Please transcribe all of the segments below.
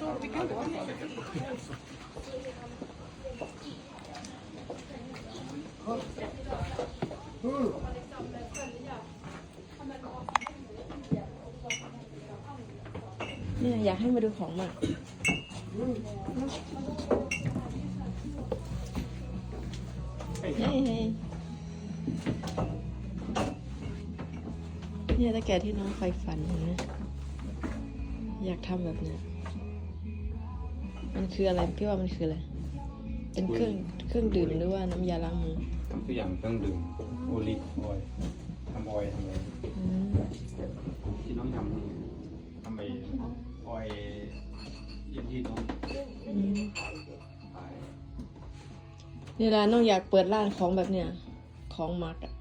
เนี่ยอยากให้มาดูของมากเฮ้ยเฮ้ยเนี่ยตะแกที่น้องไฟฝันเห็นไหมอยากทำแบบเนี้ย มันคืออะไรพี่ว่ามันคืออะไร เป็นเครื่องเครื่องดื่มหรือว่าน้ำยาล้างมือทำตัวอย่างเครื่องดื่มโอลิฟออยล์ทำออยล์ทำอะไรอืมที่น้องทำนี่ทำไปออยล์เยี่ยมที่น้องอืมนี่แหละน้องอยากเปิดร้านของแบบเนี้ยของมักอะ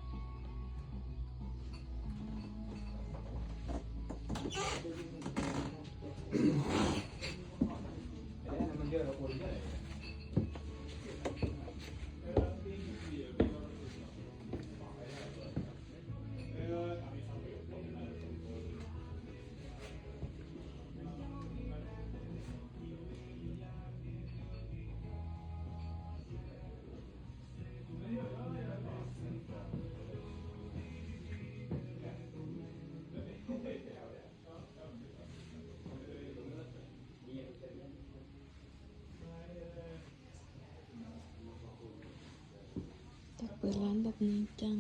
เปิดร้านแบบนี้จัง